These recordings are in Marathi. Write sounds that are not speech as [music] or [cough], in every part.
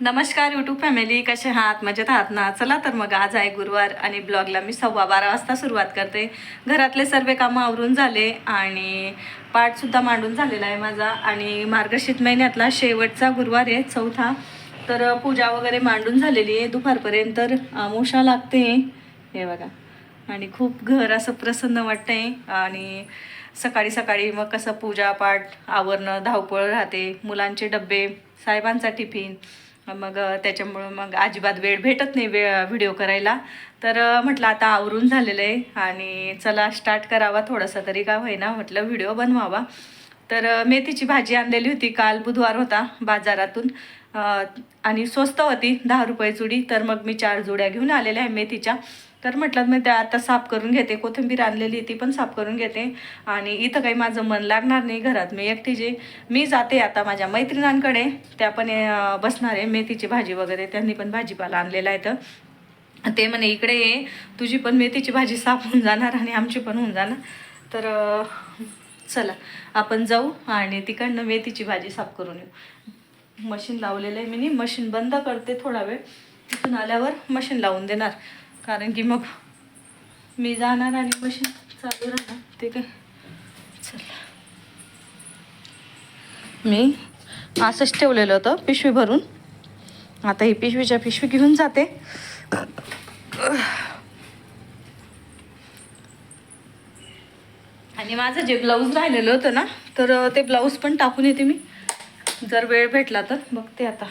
नमस्कार यूट्यूब फॅमिली कसे आहात? मजेत आहात ना? चला तर मग आज आहे गुरुवार आणि ब्लॉगला मी सव्वा बारा वाजता सुरुवात करते. घरातले सर्व कामं आवरून झाले आणि पाठसुद्धा मांडून झालेला आहे माझा. आणि मार्गशीर्ष महिन्यातला शेवटचा गुरुवार आहे चौथा. तर पूजा वगैरे मांडून झालेली आहे. दुपारपर्यंत तर मोशा लागते. हे बघा. आणि खूप घर असं प्रसन्न वाटतंय. आणि सकाळी सकाळी मग कसं पूजापाठ आवरणं धावपळ राहते. मुलांचे डबे साहेबांचा टिफिन. मग त्याच्यामुळं मग अजिबात वेळ भेटत नाही वे व्हिडिओ करायला. तर म्हटलं आता आवरून झालेलं आहे आणि चला स्टार्ट करावा थोडासा तरी का होईना म्हटलं व्हिडिओ बनवावा. तर मेथीची भाजी आणलेली होती काल बुधवार होता बाजारातून. आणि स्वस्त होती दहा रुपये जुडी. तर मग मी चार जुड्या घेऊन आलेल्या आहे मेथीच्या. तर म्हटलं मी त्या आता साफ करून घेते. कोथिंबीर आणलेली ती पण साफ करून घेते. आणि इथं काही माझं मन लागणार नाही घरात. मी एकटी जे मी जाते आता माझ्या मैत्रिणांकडे. त्या पण बसणार आहे. मेथीची भाजी वगैरे. त्यांनी पण भाजीपाला आणलेला आहे तर ते म्हणे इकडे ये. तुझी पण मेथीची भाजी साफ होऊन जाणार आणि आमची पण होऊन जाणार. तर चला. आपण जाऊ आणि तिकडनं मेथीची भाजी साफ करून येऊ. मशीन लावलेलं आहे मी मशीन बंद करते थोडा वेळ. तिथून आल्यावर मशीन लावून देणार. कारण की मग मी जाणार आणि मशीन चालू राहणार. ते काय? चला. मी असंच ठेवलेलं होतं पिशवी भरून. आता ही पिशवीच्या पिशवी घेऊन जाते. आणि माझं जे ब्लाऊज राहिलेलं होतं ना तर ते ब्लाऊज पण टाकून येते मी. जर वेळ भेटला तर. बघते आता.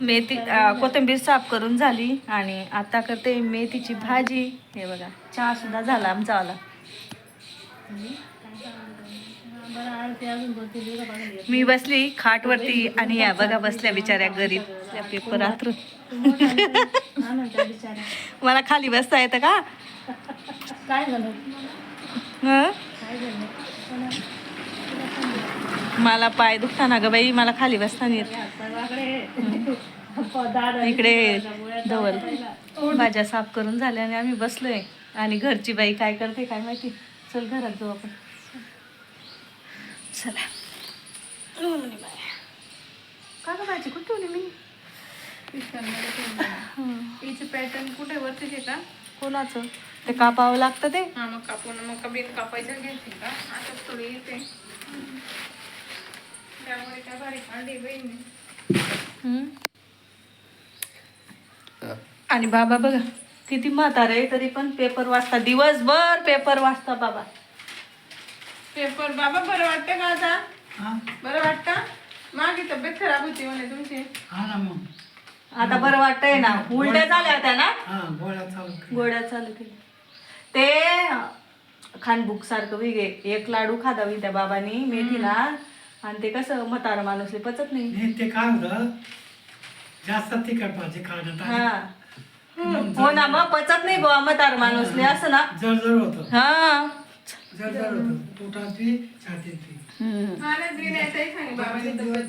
मेथी कोथिंबीर साफ करून झाली आणि आता करते मेथीची भाजी. हे बघा चहा सुद्धा झाला आमचावाला मी बसली खाटवरती आणि या बघा बसल्या बिचाऱ्या गरीब पेपर आतरून मला खाली बसता येतं का? काय झालं? हं? काय झालं? मला पाय दुखता ग बाई मला खाली बसता नाही इकडे धवल. भाज्या साफ करून झाल्या आणि आम्ही बसलोय. आणि घरची बाई काय करते काय माहिती? चल घरात जाऊ आपण. चला. का ग भाजी? कुठे मी. हिचे पॅटर्न कुठे वरती आहे का? कोणाचं? ते कापावं लागतं ते? हा मग कापून मग कबीन कापायचं घेते का? आता थोडी येते. त्यामुळे काय भारी काढली बहिणी हं. आणि बाबा बघा किती म्हातारे तरी पण पेपर वाचता दिवसभर पेपर वाचता बाबा. पेपर बाबा बरं वाटतं का आता? बरं वाटतं? मागे तब्येत खराब होती म्हणे तुमची. हा ना मग. आता बरं वाटतंय ना उलट्या झाल्या होत्या ना? हा गोळ्या चालू गोड्या चालू केल्या. ते खानबुक सारखं वेगळे एक लाडू खादावी त्या बाबांनी मेथीला. आणि ते कसं म्हातारा माणूस आहे, पचत नाही. नाही ते काय होतं? जास्त तिखट भाजी खाण्यात आली. हा. हो ना मग पचत नाही बुवा म्हातारा माणूसले असं ना. जळजळ होतं. हा. जळजळ होतं. छातीत बी हम्म.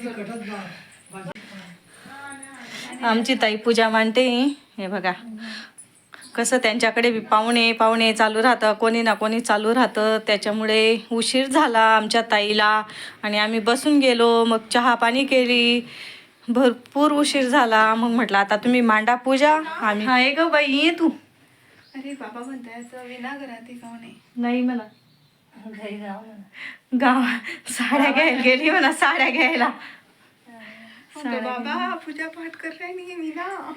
तिखटच भा- भाजी आमची ताई पूजा मांडते हे बघा. कसं त्यांच्याकडे बी पाहुणे पाहुणे चालू राहतं कोणी ना कोणी चालू राहतं. त्याच्यामुळे उशीर झाला आमच्या ताईला आणि आम्ही बसून गेलो मग चहा पाणी केली. भरपूर उशीर झाला. मग म्हटलं आता तुम्ही मांडा पूजा. आम्ही हा ग बाई ये तू. अरे बाबा म्हणताय असं विना घरात का म्हणे. नाही म्हणा. गाव साड्या घ्यायला गेली म्हणा साड्या घ्यायला. म्हणतो, बाबा पूजा पाठ कर रही नाही मी ना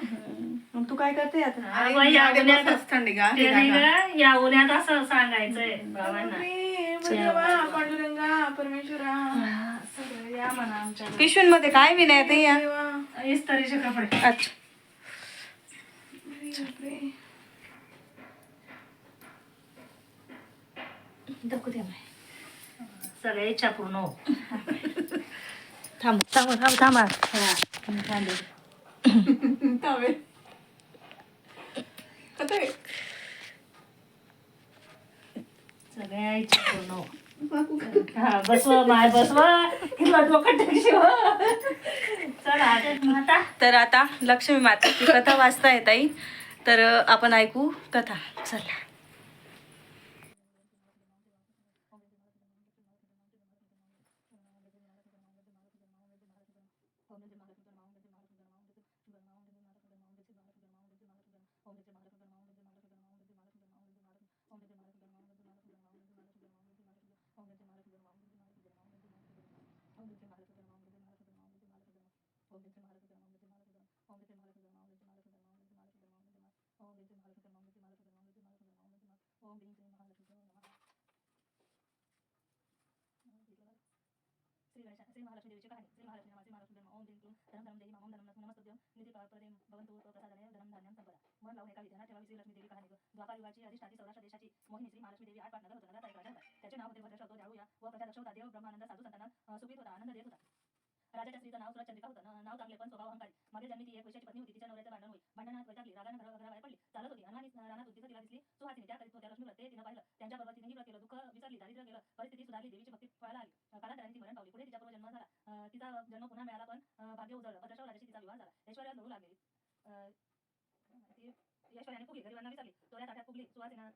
मग तू काय करते आता? अरे, बाई, या उन्हात- ते नाही गं, या उन्हात असं सांगायचंय बाबांना. अरे, देवा, पांडुरंगा परमेश्वरा. सगळं या म्हणा आमच्या पिशवींमध्ये काय बी नाही ते या? देवा. इस्त्रीचे कपडे. अच्छा. सगळ्या इच्छा पूर्ण हो. [laughs] थांब थांब थांब थांबा. [laughs] तर आता लक्ष्मी मातेची कथा वाचता येत आई तर आपण ऐकू कथा. चला. ओम जय महालक्ष्मी गणमा ओम जय महालक्ष्मी गणमा ओम जय महालक्ष्मी गणमा ओम जय महालक्ष्मी गणमा ओम जय महालक्ष्मी गणमा ओम जय महालक्ष्मी गणमा ओम जय महालक्ष्मी गणमा ओम जय महालक्ष्मी गणमा ओम जय महालक्ष्मी ओम जय महालक्ष्मी गणमा ओम जय महालक्ष्मी गणमा ओम जय महालक्ष्मी गणमा ओम जय महालक्ष्मी ओम जय महालक्ष्मी गणमा नमः श्री गणेश श्री महालक्ष्मी देवीची कहाणी. श्री महालक्ष्मी नामाचे महालक्ष्मी धर्म ओम ह्रीं क्लीं धरम धरम देही मामोम धनम नमस्तुभ्यं निधी प्रदेम भवन्तु प्रसादने धनम धान्यम संपदा. मन लावून एका विधानात श्री लक्ष्मी देवी कहाणी द्वापार युगाची अधिष्ठाती सौराष्ट्र देशाची मोहिनी श्री महालक्ष्मी देवी आठ होता राजा त्याचे नाव होते व होता देव ब्रह्मानंद साधू संतांना होता आनंद देत होता. राजाच्या स्त्रीचं नाव चंद्रिका होतं. नाव चांगले पण स्वभाव अहंकारी. मागे जन्मी ती एक पत्नी होती. तिच्या नवऱ्याचं भांडण भांडणात वैतागली. रागानं घरा घराबाहेर पडली. चालत होती. रानात होती तिला दिसली. सुहासिनी त्या करीत होत्या. लक्ष्मी तिनं पाहिलं. तिनेही व्रत केलं. दुःख विसरली. दारिद्र्य गेलं. परिस्थिती सुधारली. देवीची भक्ती आली. कालांतराने ती मरण पावली. पुढे तिचा पूर्वजन्म झाला. तिचा जन्म पुन्हा मिळाला पण भाग्य उजळलं भद्रशाव राजाशी तिचा विवाह झाला ऐश्वर्यात लढू लागली अं, ती ऐश्वर्याने फुगली गरिबांना विसरली. चोऱ्या ताट्यात फुगली. सुहासिना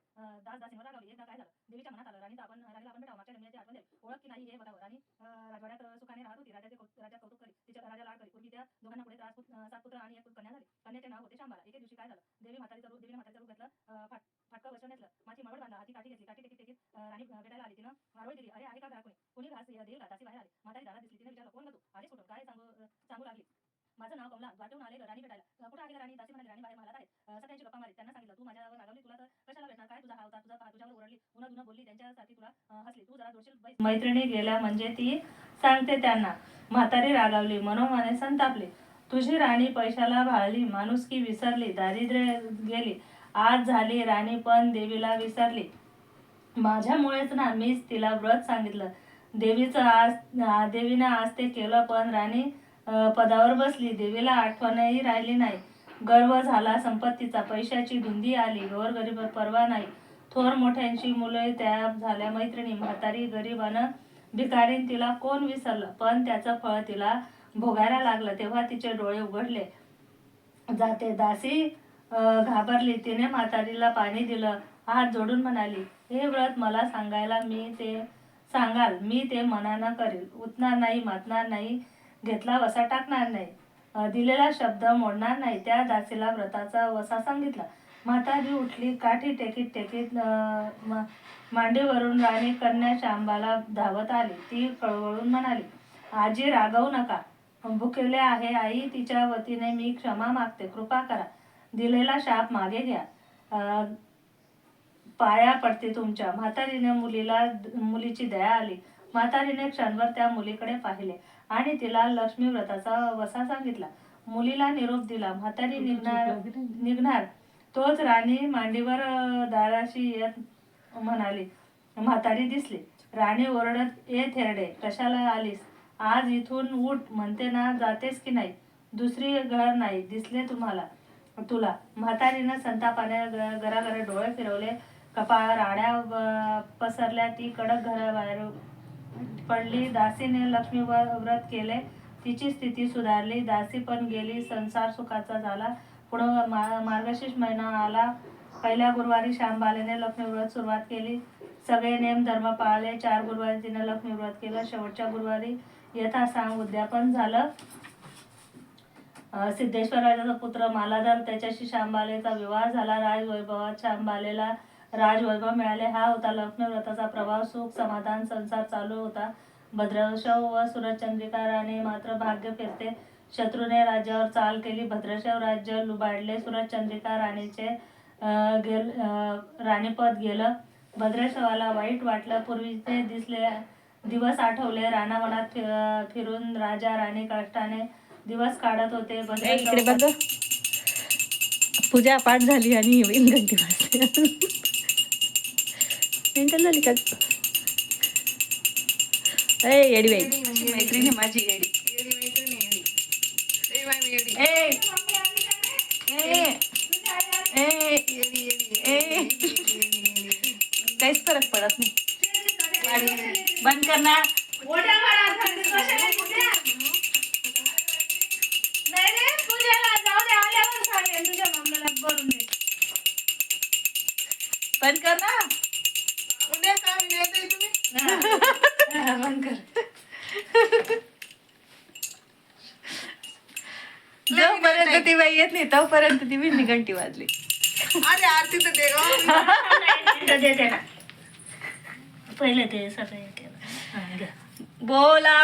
दास दासीवर रागावली. एकदा काय झालं? देवीच्या मनात आलं. राणीचा आपण राणीला आपण भेटावं. मागच्या जमिनीची आठवण देईल ओळख की नाही हे बघावं. राणी राजवाड्यात सुखाने राहत होती. राजाचे राजा कौतुक करी तिच्या राजा लाड करी पूर्वी त्या दोघांना पुढे त्रास सात पुत्र आणि एक कन्या झाली. कन्याचे नाव होते शांबाला. एके दिवशी काय झालं? देवी म्हातारीचं रूप देवीने म्हातारीचं रूप घेतलं. फाट फाटकं वर्ष घेतलं. माझी मळवट बांधला. हाती काठी घेतली. काठी टेकीत टेकीत राणी भेटायला आली. तिनं आरोळी दिली. अरे आहे का घरा कोणी कोणी घास देईल दासी बाहेर आली. म्हातारी दारात दिसली. तिने विचारलं कोण ग तू? आलीस कुठून काय सांगू सांगू लागली? माझं नाव कमला वाटून आलेलं राणी भेटायला. कुठं आलेला राणी? दासी म्हणाली राणी बाहेर मला आहेत. अं, सगळ्यांची गप्पा मारी त्यांना सांगितलं तू माझ्यावर रागवली तुला तर कशाला भेटणार? काय तुझा हा होता? तुझा तुझ्यावर ओरडली पुन्हा दुना बोलली त्यांच्यासाठी तुला हसली. तू जरा जोडशील मैत्रिणी गेल्या म्हणजे ती सांगते त्यांना म्हातारी रागावली मनोमाने संतापली. तुझी राणी पैशाला भाळली माणुसकी विसरली दारिद्र्य गेली. आज झाली राणी पण देवीला विसरली. माझ्यामुळेच ना मीच तिला व्रत सांगितलं. देवीचं आज देवीनं आज ते केलं पण राणी पदावर बसली. देवीला आठवणही राहिली नाही. गर्व झाला. संपत्तीचा पैशाची धुंदी आली. गोरगरीब परवा नाही. थोर मोठ्यांची मुलं त्या झाल्या. मैत्रिणी म्हातारी गरिबानं भिकारीन तिला कोण विसरलं? पण त्याचं फळ तिला भोगायला लागलं. तेव्हा तिचे डोळे उघडले. जाते. दासी घाबरली. तिने म्हातारीला पाणी दिलं. हात जोडून म्हणाली हे व्रत मला सांगायला मी ते सांगाल. मी ते मनानं करेल. उतणार नाही मातणार नाही. घेतला वसा टाकणार नाही. दिलेला शब्द मोडणार नाही. त्या दासीला व्रताचा वसा सांगितला. म्हातारी उठली काठी टेकीत टेकीत मांडीवरून राणी कन्या शांबाला धावत आली. ती कळवळून म्हणाली आजी रागवू नका. भुकेले आहे आई तिच्या वतीने मी क्षमा मागते. कृपा करा. दिलेला शाप मागे घ्या. पाया पडते तुमच्या. म्हातारीने मुलीला मुलीची दया आली. म्हातारीने क्षणभर त्या मुलीकडे पाहिले. आणि तिला लक्ष्मी व्रताचा वसा सांगितला. मुलीला निरोप दिला. म्हातारी निघणार निघणार. तोच राणी मांडीवर दाराशी येत म्हणाली. म्हातारी दिसली. राणी ओरडत ये थेरडे कशाला आलीस? आज इथून उठ म्हणते ना जातेस की नाही? दुसरी घर नाही दिसले तुम्हाला तुला. म्हातारीनं संतापाने घराघरा डोळे फिरवले. कपाळ राड्या पसरल्या. ती कडक घराबाहेर पडली. दासीने लक्ष्मी व- व्रत केले. तिची स्थिती सुधारली. दासी पण गेली. संसार सुखाचा झाला. पुढं मा मार्गशीर्ष महिना आला. पहिल्या गुरुवारी श्यामबालेने लक्ष्मी व्रत सुरुवात केली. सगळे नेम धर्म पाळले. चार गुरुवारी तिने लक्ष्मी व्रत केलं. शेवटच्या गुरुवारी यथा सांग उद्यापन झालं. सिद्धेश्वर राजाचा पुत्र मालाधर त्याच्याशी श्यामबालेचा विवाह झाला. राजवैभवात श्यामबालेला राजवैभव मिळाले. हा होता लक्ष्मी व्रताचा प्रभाव सुख समाधान संसार चालू होता. भद्रशव व सुरचंद्रिका राणी मात्र भाग्य फिरते. शत्रूने राज्यावर चाल केली. भद्रशव राज्य लुबाडले. सुरचंद्रिका राणीचे गेल राणीपद गेलं. भद्रशवाला वाईट वाटलं. पूर्वीचे दिसले दिवस आठवले. रानावनात फिरून राजा राणी कष्टाने दिवस काढत होते. भद्रशव पूजा पाठ झाली आणि सेंटरला लिखायचं ए येडी बाई. मैत्रिणी माझी येडी. काहीच फरक पडत नाही. बंद करणार बंद कर ना. बंद कर जोपर्यंत ती बाई येत नाही तोपर्यंत ती बिंदी घंटी वाजली अरे आरती तर दे गं. पहिले ते सगळं केलं. हा, घ्या. बोला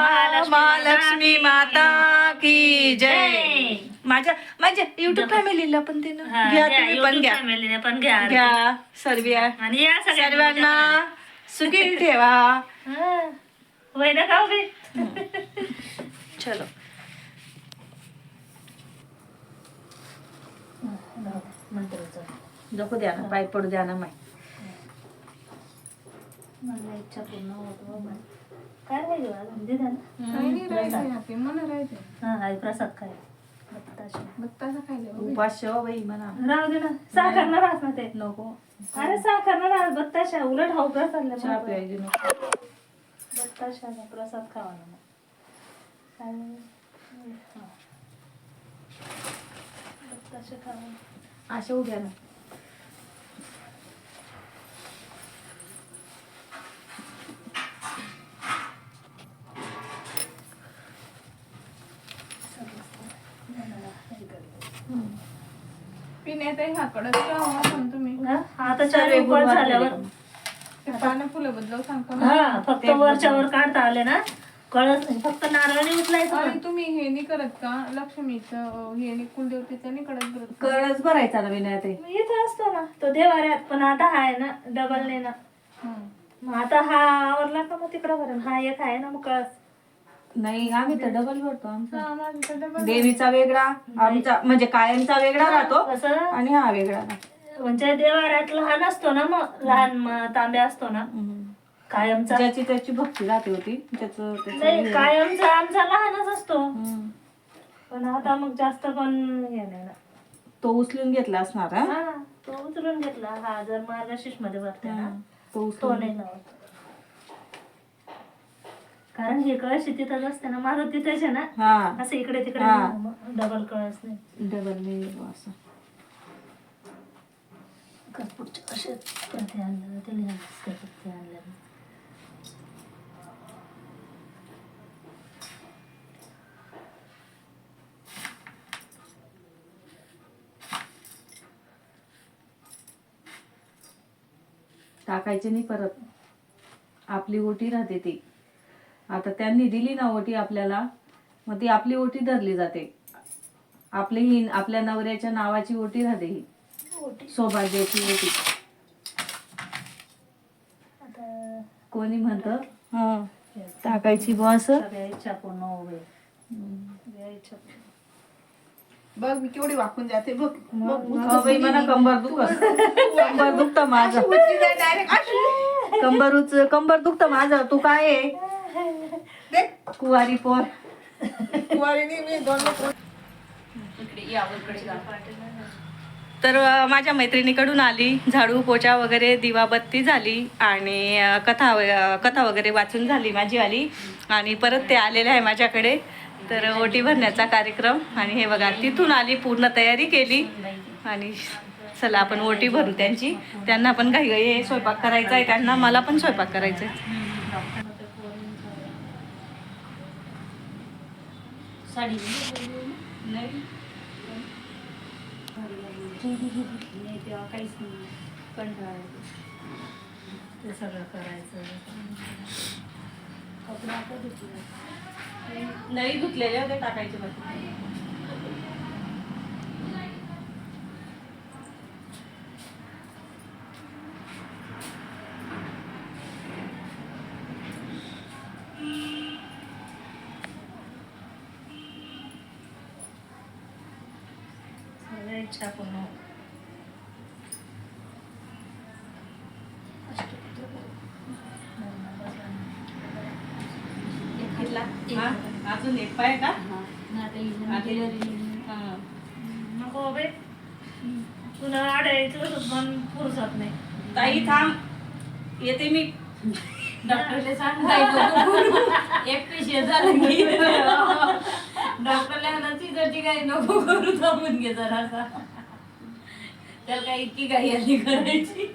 महालक्ष्मी महालक्ष्मी माता की जय जय. माझ्या माझ्या युट्यूब फॅमिलीला पण ते ना. हा, घ्या तुम्ही पण घ्या. फॅमिलीने पण घ्या. घ्या सर्व आणि या सगळ्यांना सर्वांना सुखी ठेवा. हा. होय ना का चलो. जपू द्या ना पाय पडू द्या ना माय. मला इच्छा पूर्ण होत बाबा. काय राहिलं अजून दे ना काही नाही. हा आई प्रसाद काय बत्ताशे. खायला. उपास बाई. म्हणा. राहू दे ना. साखर ना राहत ना ते. नको. अरे साखर ना राहत बत्ताशा. उलट हाऊ प्रसाद चहा प्यायची नको. बत्ताशाचा प्रसाद खावा ना हा. बत्ताशे खावा. अशा उद्या ना. राहा पण तुम्ही हा, आता चार उपवास झाल्यावर ते पानं फुलं बदलव सांगता ना. हा फक्त वरच्या वर काढता आले ना. कळत नाही फक्त नारळाने उचलायचं. आणि तुम्ही हे नाही करत का? लक्ष्मीचं अं, हे नाही कुलदेवतेचं नाही करत करत का? कळच भरायचा ना मग इथं असतो ना. तो देवाऱ्यात पण आता हा आहे ना डबल नाही ना. हं. मग आता हा आवरला का मग तिकडं भरेल हा एक आहे ना मग कळस. नाही आम्ही तर डबल भरतो आमचा. देवीचा वेगळा आमचा म्हणजे कायमचा वेगळा राहतो कसं आणि हा वेगळा राहतो. म्हणजे देवाऱ्यात लहान असतो ना मग लहान म- तांब्या असतो ना? कायमचा? ज्याची त्याची भक्ती राहते होती त्याचं त्याचं नाही कायमचा आमचा लहानच असतो. हम्म. पण आता मग जास्त पण हे नाही ना. तो उचलून घेतला असणार हा? हा तो उचलून घेतला. हा जर मार्गशीर्षमध्ये भरते ना तो तो उचलून नाही लावत कारण हे कळस तिथंच असते ना माझं तिथेच आहे ना? हा. असं इकडे तिकडे हा. डबल कळस नाही. डबल नाही असं. कपूरचे असे कधी आणलं ते लिहायचं कधी आणलं. टाकायचे नाही परत. आपली ओटी राहते ती. आता त्यांनी दिली ना ओटी आपल्याला मग ती आपली ओटी धरली जाते. आपली ही आपल्या नवऱ्याच्या नावाची ओटी राहते ही. सौभाग्याची ओटी. आता कोणी म्हणत? टाकायची बुवा असं. बघ मी केवढी वाकून जाते बघ. बाई, मला कंबर दुखत. कंबर दुखत माझं. डायरेक्ट कंबर उच कंबर दुखत माझं. तू काय आहे? देख. कुवारी पोर. कुवारीने मी दोन. तर माझ्या मैत्रिणीकडून आली झाडू पोचा वगैरे दिवाबत्ती झाली आणि कथा कथा वगैरे वाचून झाली माझी आली आणि परत ते आलेले आहे माझ्याकडे. तर ओटी भरण्याचा कार्यक्रम. आणि हे बघा तिथून आली पूर्ण तयारी केली. आणि चला आपण ओटी भरू त्यांची. त्यांना पण घाई घाई स्वयंपाक करायचा आहे त्यांना मला पण स्वयंपाक करायचा आहे. साडी नाही नाही तेव्हा काहीच नाही कंटाळा. ते सगळं करायचं कपडे आता धुतले. नाही धुतलेले होते टाकायचे बाकी हा? अजून एक पाय का? हा. नको बे तुला आडायचं पण फुरसत नाही. ताई थांब. येते मी. डॉक्टरला सांग [laughs] एक पेशंट झालं की डॉक्टरला कधी काही नको करू थांबून घे जरासा त्याला काही इतकी काही आली करायची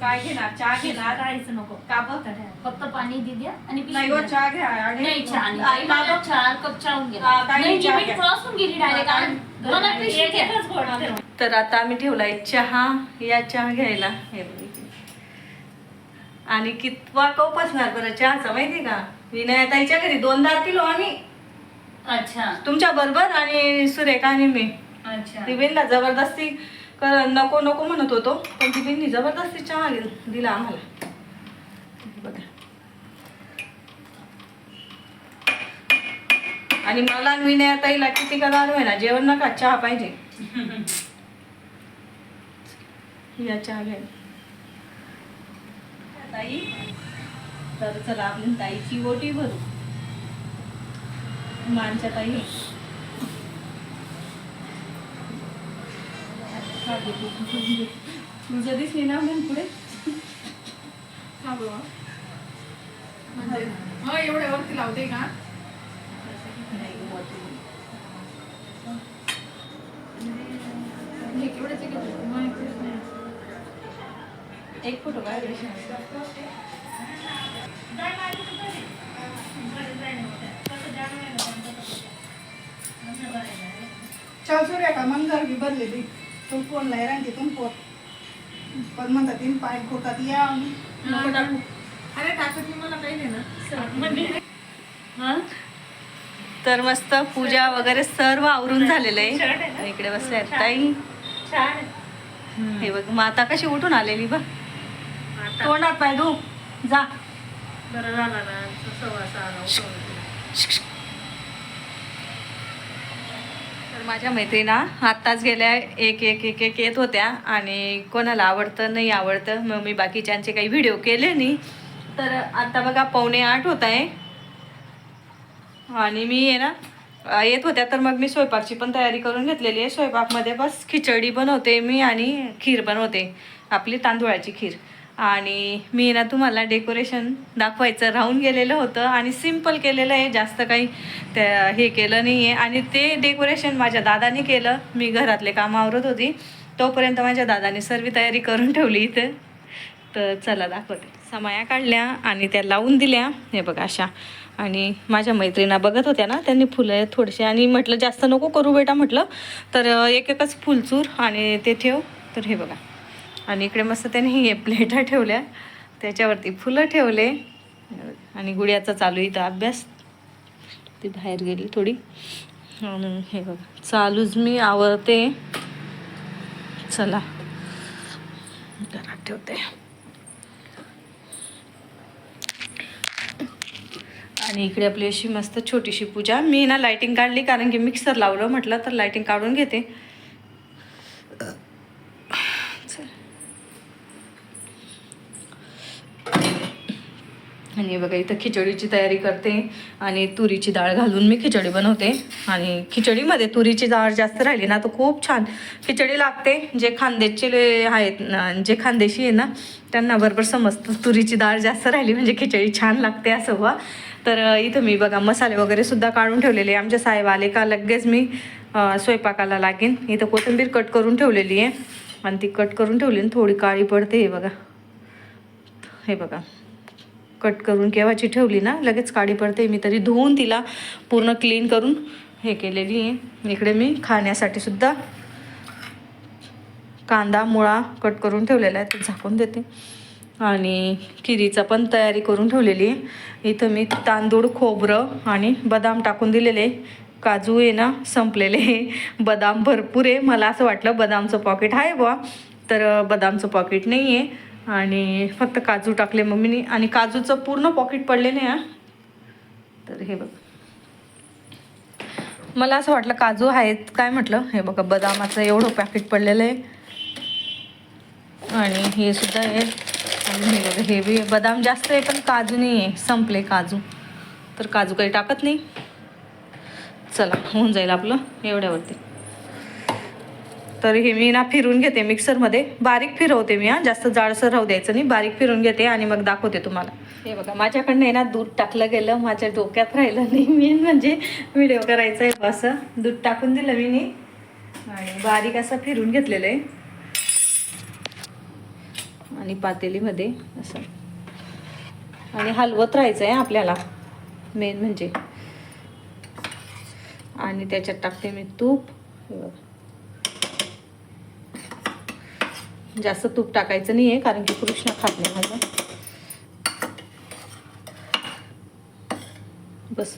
काय घेणार चहा घेणार काहीच नको. का बघ फक्त पाणी दे द्या आणि पिशवी नाही गो. चहा घ्या आणि नाही मला कप गेला. हा, काही नाही चहा मी घ्या. क्रॉसून गेली डायरेक्ट मला पिशवी द्या. तर आता आम्ही ठेवलाय चहा या चहा घ्यायला. हे बघ. आणि कितवा कप असणार बरं चहाचा माहिती का? विनयाताईच्या घरी दोनदा पिलो आम्ही. अच्छा. तुमच्या बरोबर आणि सुरेखा आणि मी. अच्छा. जबरदस्ती कर नको नको म्हणत होतो पण ती जबरदस्ती चहा दिला आम्हाला. बघा. आणि मला आणि विनयाताईला किती का दारू आहे ना जेवण नका चहा पाहिजे. या चहा घ्या. ताई तर चला आपली ताईची ओटी भरू. माणच्या ताई तुझं दिसली ना मग पुढे? हा बाबा. म्हणजे एवढ्या वरती लावते का? हे नाही. एक फोटो काय चौसुऱ्या का? मंगर बी भरलेली. तो फोन ला रांगी तुम पोत पण म्हणतात तीन पाय खोतात या नको टाकू अरे टाकत मी मला काही नाही ना तर मस्त पूजा वगैरे सर्व आवरून झालेलं आहे. इकडे बसले आहेत ताई हे बघ माता कशी उठून आलेली बघ. तोंडात पाय धू. जा. तर माझ्या मैत्रिणा आत्ताच गेल्या एक एक एक एक येत होत्या आणि कोणाला आवडतं नाही आवडतं मग मी बाकीच्यांचे काही व्हिडिओ केले नाही. तर आता बघा पावणे आठ होत आहे. आणि मी आहे ना येत होत्या तर मग मी स्वयंपाकची पण तयारी करून घेतलेली आहे. स्वयंपाकमध्ये बस खिचडी बनवते मी आणि खीर बनवते. आपली तांदूळाची खीर. आणि मी ना तुम्हाला डेकोरेशन दाखवायचं राहून गेलेलं होतं आणि सिंपल केलेलं आहे जास्त काही त्या हे केलं नाही आहे आणि ते डेकोरेशन माझ्या दादाने केलं. मी घरातले काम आवरत होती. तोपर्यंत माझ्या दादाने सर्व तयारी करून ठेवली इथं. तर चला दाखवते. समाया काढल्या आणि त्या लावून दिल्या. हे बघा अशा. आणि माझ्या मैत्रिणा बघत होत्या ना त्यांनी फुलं थोडेसे. आणि म्हटलं जास्त नको करू बेटा म्हटलं. तर एक एकच फुलचूर आणि ते ठेव. तर हे बघा. आणि इकडे मस्त त्याने हे प्लेटा ठेवल्या. त्याच्यावरती फुलं ठेवले. आणि गुडियाचा चालू इथं अभ्यास. ती बाहेर गेली थोडी. आणि हे बघा चालूच मी आवडते चला. घरात ठेवते. आणि इकडे आपली अशी मस्त छोटीशी पूजा. मी ना लायटिंग काढली कारण की मिक्सर लावलं म्हटलं तर लायटिंग काढून घेते चल. आणि बघा इथं खिचडीची तयारी करते आणि तुरीची डाळ घालून मी खिचडी बनवते. आणि खिचडीमध्ये तुरीची डाळ जास्त राहिली ना तर खूप छान खिचडी लागते. जे खानदेशचे ले- आहेत जे खानदेशी आहे ना त्यांना बरोबर समजतं. तुरीची डाळ जास्त राहिली म्हणजे खिचडी छान लागते असं बा तर इथं मी बघा मसाले वगैरे सुद्धा काढून ठेवलेले आहे. साहेब आले का लगेच मी स्वयंपाकाला लागेन. इथं कोथिंबीर कट करून ठेवलेली आहे. आणि ती कट करून ठेवली थोडी काळी पडते हे बघा. हे बघा. कट करून केव्हाची ठेवली ना लगेच काडी पडते. मी तरी धुवून तिला पूर्ण क्लीन करून हे केलेली आहे. इकडे मी खाण्यासाठी सुद्धा कांदा मुळा कट करून ठेवलेला आहे. ते झाकून देते. आणि खिरीचा पण तयारी करून ठेवलेली आहे. इथं मी तांदूळ खोबरं आणि बदाम टाकून दिलेले काजू आहे ना संपलेले बदाम भरपूर आहे. मला असं वाटलं बदामचं पॉकेट आहे बुवा. तर बदामचं पॉकेट नाही आहे आणि फक्त काजू टाकले मम्मीने. आणि काजूचं पूर्ण पॉकेट पडले नाही हा तर हे बघ. मला असं वाटलं काजू आहेत काय म्हटलं? हे बघा बदामाचं एवढं पॅकेट पडलेलं आहे. आणि हे सुद्धा आहे. आणि हे बघा हे बी बदाम जास्त आहे पण काजू नाही आहे. संपले काजू. तर काजू काही टाकत नाही. चला होऊन जाईल आपलं. एवढ्यावरती. तर हे मी ना फिरून घेते मिक्सरमध्ये. बारीक फिरवते मी हा. जास्त जाडसर राहू द्यायचं नाही. बारीक फिरून घेते आणि मग दाखवते तुम्हाला. हे बघा माझ्याकडनं आहे ना दूध टाकलं गेलं माझ्या डोक्यात राहिलं नाही. मेन म्हणजे व्हिडिओ करायचा आहे असं. दूध टाकून दिलं मी नी. आणि बारीक असं फिरून घेतलेलं आहे. आणि पातेलीमध्ये असं. आणि हलवत राहायचं आहे आपल्याला. मेन म्हणजे. आणि त्याच्यात टाकते मी तूप हे बघा. जास्त तूप टाकायचं नाही आहे कारण की कृष्ण खात नाही माझं. बस.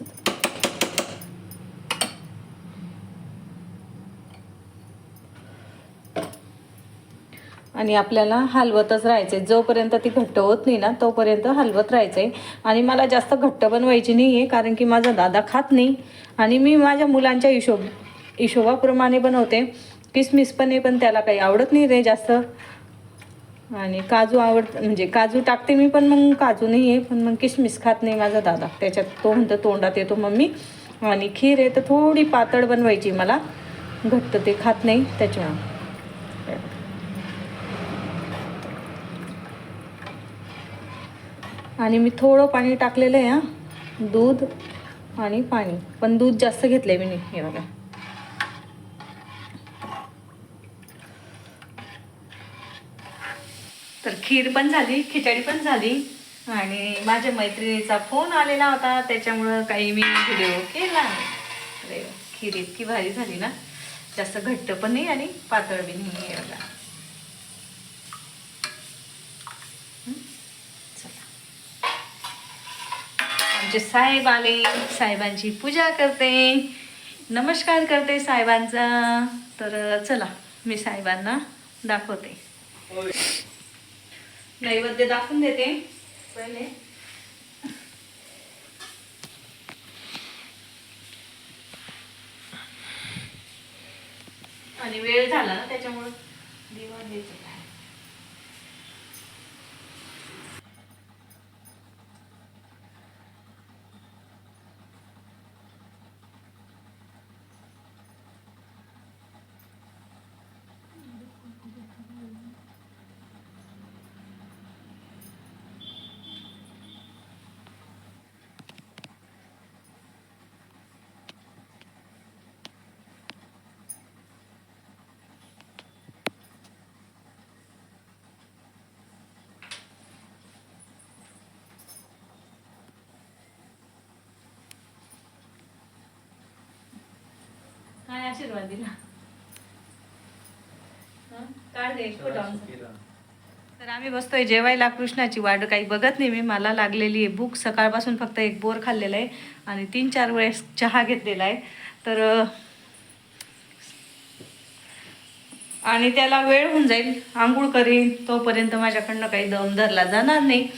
आणि आपल्याला हलवतच राहायचं आहे जोपर्यंत ती घट्ट होत नाही ना तोपर्यंत हलवत राहायचं आहे आणि मला जास्त घट्ट बनवायची नाही आहे कारण की माझा दादा खात नाही. आणि मी माझ्या मुलांच्या हिशोब हिशोबाप्रमाणे बनवते. किसमिस पण आहे पण त्याला काही आवडत नाही रे जास्त. आणि काजू आवड म्हणजे काजू टाकते मी पण मग काजू नाही आहे पण मग किसमिस खात नाही माझा दादा. त्याच्यात तो म्हणतो तोंडात येतो मम्मी. आणि खीर आहे तर थोडी पातळ बनवायची मला. घट्ट ते खात नाही त्याच्यामुळं. आणि मी थोडं पाणी टाकलेलं आहे हां. दूध आणि पाणी. पण दूध जास्त घेतलं आहे मी हे बघा. तर खीर पण झाली खिचडी पण झाली. आणि माझ्या मैत्रिणीचा फोन आलेला होता त्याच्यामुळं काही मी व्हिडिओ केला नाही. अरे खीर इतकी भारी झाली ना. जास्त घट्ट पण नाही आणि पातळ बी नाही आहे चला. आमचे साहेब आले साहेबांची पूजा करते. नमस्कार करते साहेबांचा. तर चला मी साहेबांना दाखवते. नैवेद्य दाखवून देते. पहिले. आणि वेळ झाला ना त्याच्यामुळं दिवा द्यायचं काय काय आशीर्वाद दिला हं? तर आम्ही बसतोय जेवायला. कृष्णाची वाट काही बघत नाही मी. मला लागलेली आहे भूक. सकाळपासून फक्त एक बोर खाल्लेला आहे आणि तीन चार वेळेस चहा घेतलेला आहे. तर आणि त्याला वेळ होऊन जाईल. आंघोळ करीन. तोपर्यंत माझ्याकडनं काही दम धरला जाणार नाही.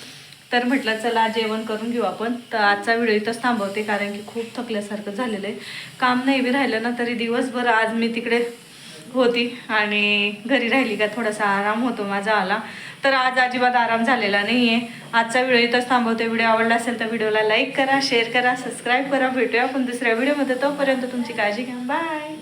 तर म्हटलं चला जेवण करून घेऊ आपण. तर आजचा व्हिडिओ इथंच थांबवते कारण की खूप थकल्यासारखं झालेलं आहे. काम नाही बी राहिलं ना तरी दिवसभर आज मी तिकडे होती आणि घरी राहिली का थोडासा आराम होतो माझा आला. तर आज अजिबात आराम झालेला नाही आहे आजचा व्हिडिओ इथंच थांबवते. व्हिडिओ आवडला असेल तर व्हिडिओला लाईक करा शेअर करा सबस्क्राईब करा. भेटूया आपण दुसऱ्या व्हिडिओमध्ये. तोपर्यंत तुमची काळजी घ्या. बाय!